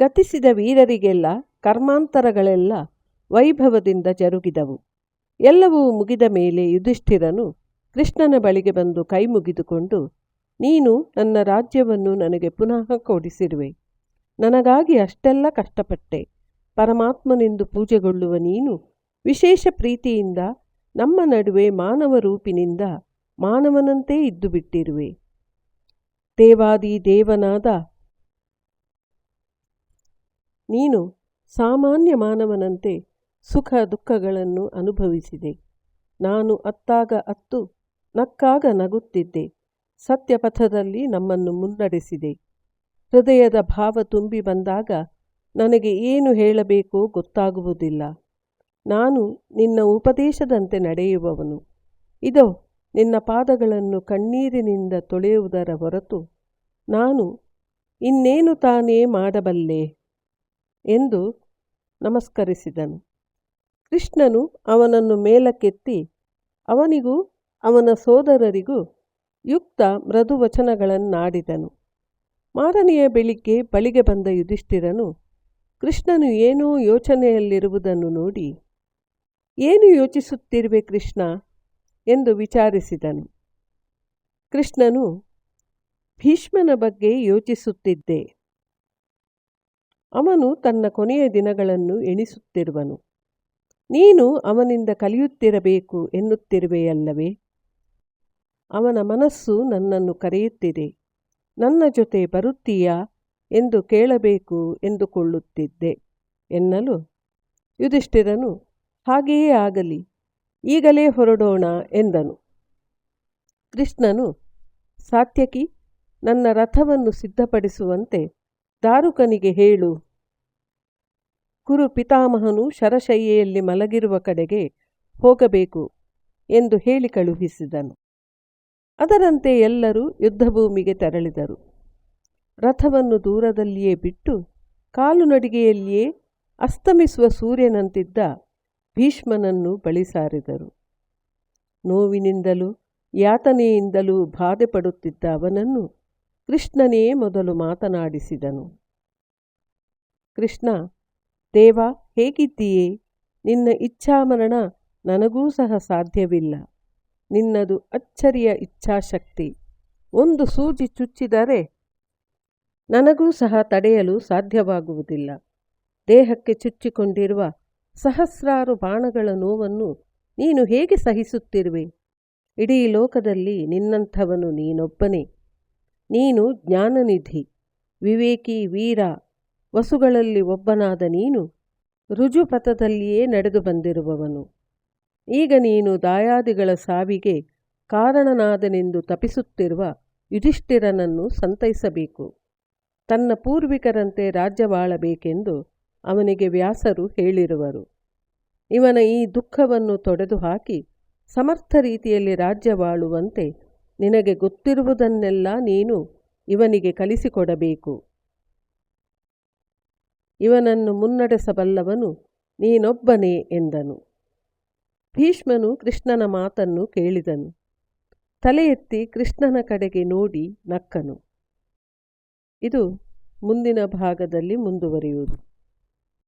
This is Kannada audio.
ಗತಿಸಿದ ವೀರರಿಗೆಲ್ಲ ಕರ್ಮಾಂತರಗಳೆಲ್ಲ ವೈಭವದಿಂದ ಜರುಗಿದವು. ಎಲ್ಲವೂ ಮುಗಿದ ಮೇಲೆ ಯುಧಿಷ್ಠಿರನು ಕೃಷ್ಣನ ಬಳಿಗೆ ಬಂದು ಕೈ ಮುಗಿದುಕೊಂಡು, ನೀನು ನನ್ನ ರಾಜ್ಯವನ್ನು ನನಗೆ ಪುನಃ ಕೊಡಿಸಿರುವೆ. ನನಗಾಗಿ ಅಷ್ಟೆಲ್ಲ ಕಷ್ಟಪಟ್ಟೆ. ಪರಮಾತ್ಮನೆಂದು ಪೂಜೆಗೊಳ್ಳುವ ನೀನು ವಿಶೇಷ ಪ್ರೀತಿಯಿಂದ ನಮ್ಮ ನಡುವೆ ಮಾನವ ರೂಪಿನಿಂದ ಮಾನವನಂತೆ ಇದ್ದು ಬಿಟ್ಟಿರುವೆ ದೇವಾದಿ ದೇವನಾದ ನೀನು ಸಾಮಾನ್ಯ ಮಾನವನಂತೆ ಸುಖ ದುಃಖಗಳನ್ನು ಅನುಭವಿಸಿದೆ. ನಾನು ಅತ್ತಾಗ ಅತ್ತು ನಕ್ಕಾಗ ನಗುತ್ತಿದ್ದೆ. ಸತ್ಯಪಥದಲ್ಲಿ ನಮ್ಮನ್ನು ಮುನ್ನಡೆಸಿದೆ. ಹೃದಯದ ಭಾವ ತುಂಬಿ ಬಂದಾಗ ನನಗೆ ಏನು ಹೇಳಬೇಕೋ ಗೊತ್ತಾಗುವುದಿಲ್ಲ. ನಾನು ನಿನ್ನ ಉಪದೇಶದಂತೆ ನಡೆಯುವವನು. ಇದೋ, ನಿನ್ನ ಪಾದಗಳನ್ನು ಕಣ್ಣೀರಿನಿಂದ ತೊಳೆಯುವುದರ ಹೊರತು ನಾನು ಇನ್ನೇನು ತಾನೇ ಮಾಡಬಲ್ಲೆ? ಎಂದು ನಮಸ್ಕರಿಸಿದನು. ಕೃಷ್ಣನು ಅವನನ್ನು ಮೇಲಕ್ಕೆತ್ತಿ, ಅವನಿಗೂ ಅವನ ಸೋದರರಿಗೂ ಯುಕ್ತ ಮೃದು ವಚನಗಳನ್ನಾಡಿದನು ಮಾರನೆಯ ಬೆಳಿಗ್ಗೆ ಬಳಿಗೆ ಬಂದ ಯುಧಿಷ್ಠಿರನು, ಕೃಷ್ಣನು ಏನೂ ಯೋಚನೆಯಲ್ಲಿರುವುದನ್ನು ನೋಡಿ, ಏನು ಯೋಚಿಸುತ್ತಿರುವೆ ಕೃಷ್ಣ? ಎಂದು ವಿಚಾರಿಸಿದನು. ಕೃಷ್ಣನು, ಭೀಷ್ಮನ ಬಗ್ಗೆ ಯೋಚಿಸುತ್ತಿದ್ದೆ. ಅವನು ತನ್ನ ಕೊನೆಯ ದಿನಗಳನ್ನು ಎಣಿಸುತ್ತಿರುವನು. ನೀನು ಅವನಿಂದ ಕಲಿಯುತ್ತಿರಬೇಕು ಎನ್ನುತ್ತಿರುವೆಯಲ್ಲವೇ? ಅವನ ಮನಸ್ಸು ನನ್ನನ್ನು ಕರೆಯುತ್ತಿದೆ. ನನ್ನ ಜೊತೆ ಬರುತ್ತೀಯಾ ಎಂದು ಕೇಳಬೇಕು ಎಂದುಕೊಳ್ಳುತ್ತಿದ್ದೆ ಎನ್ನಲು ಯುಧಿಷ್ಠಿರನು, ಹಾಗೆಯೇ ಆಗಲಿ, ಈಗಲೇ ಹೊರಡೋಣ ಎಂದನು. ಕೃಷ್ಣನು, ಸಾತ್ಯಕಿ, ನನ್ನ ರಥವನ್ನು ಸಿದ್ಧಪಡಿಸುವಂತೆ ದಾರುಕನಿಗೆ ಹೇಳು. ಕುರು ಪಿತಾಮಹನು ಶರಶಯ್ಯೆಯಲ್ಲಿ ಮಲಗಿರುವ ಕಡೆಗೆ ಹೋಗಬೇಕು ಎಂದು ಹೇಳಿ ಕಳುಹಿಸಿದನು. ಅದರಂತೆ ಎಲ್ಲರೂ ಯುದ್ಧಭೂಮಿಗೆ ತೆರಳಿದರು. ರಥವನ್ನು ದೂರದಲ್ಲಿಯೇ ಬಿಟ್ಟು ಕಾಲುನಡಿಗೆಯಲ್ಲಿಯೇ ಅಸ್ತಮಿಸುವ ಸೂರ್ಯನಂತಿದ್ದ ಭೀಷ್ಮನನ್ನು ಬಳಿ ಸಾರಿದರು. ನೋವಿನಿಂದಲೂ ಯಾತನೆಯಿಂದಲೂ ಬಾಧೆ ಪಡುತ್ತಿದ್ದ ಅವನನ್ನು ಕೃಷ್ಣನೇ ಮೊದಲು ಮಾತನಾಡಿಸಿದನು. ಕೃಷ್ಣ, ದೇವ ಹೇಗಿದ್ದೀಯೇ? ನಿನ್ನ ಇಚ್ಛಾಮರಣ ನನಗೂ ಸಹ ಸಾಧ್ಯವಿಲ್ಲ. ನಿನ್ನದು ಅಚ್ಚರಿಯ ಇಚ್ಛಾಶಕ್ತಿ. ಒಂದು ಸೂಜಿ ಚುಚ್ಚಿದರೆ ನನಗೂ ಸಹ ತಡೆಯಲು ಸಾಧ್ಯವಾಗುವುದಿಲ್ಲ. ದೇಹಕ್ಕೆ ಚುಚ್ಚಿಕೊಂಡಿರುವ ಸಹಸ್ರಾರು ಬಾಣಗಳ ನೋವನ್ನು ನೀನು ಹೇಗೆ ಸಹಿಸುತ್ತಿರುವೆ? ಇಡೀ ಲೋಕದಲ್ಲಿ ನಿನ್ನಂಥವನು ನೀನೊಬ್ಬನೇ. ನೀನು ಜ್ಞಾನನಿಧಿ. ವಿವೇಕಿ ವೀರ, ವಸುಗಳಲ್ಲಿ ಒಬ್ಬನಾದ ನೀನು ರುಜುಪಥದಲ್ಲಿಯೇ ನಡೆದು ಬಂದಿರುವವನು. ಈಗ ನೀನು ದಾಯಾದಿಗಳ ಸಾವಿಗೆ ಕಾರಣನಾದನೆಂದು ತಪಿಸುತ್ತಿರುವ ಯುಧಿಷ್ಠಿರನನ್ನು ಸಂತೈಸಬೇಕು. ತನ್ನ ಪೂರ್ವಿಕರಂತೆ ರಾಜ್ಯವಾಳಬೇಕೆಂದು ಅವನಿಗೆ ವ್ಯಾಸರು ಹೇಳಿರುವರು. ಇವನ ಈ ದುಃಖವನ್ನು ತೊಡೆದುಹಾಕಿ ಸಮರ್ಥ ರೀತಿಯಲ್ಲಿ ರಾಜ್ಯವಾಳುವಂತೆ ನಿನಗೆ ಗೊತ್ತಿರುವುದನ್ನೆಲ್ಲ ನೀನು ಇವನಿಗೆ ಕಲಿಸಿಕೊಡಬೇಕು. ಇವನನ್ನು ಮುನ್ನಡೆಸಬಲ್ಲವನು ನೀನೊಬ್ಬನೇ ಎಂದನು. ಭೀಷ್ಮನು ಕೃಷ್ಣನ ಮಾತನ್ನು ಕೇಳಿದನು. ತಲೆ ಎತ್ತಿ ಕೃಷ್ಣನ ಕಡೆಗೆ ನೋಡಿ ನಕ್ಕನು. ಇದು ಮುಂದಿನ ಭಾಗದಲ್ಲಿ ಮುಂದುವರಿಯುವುದು.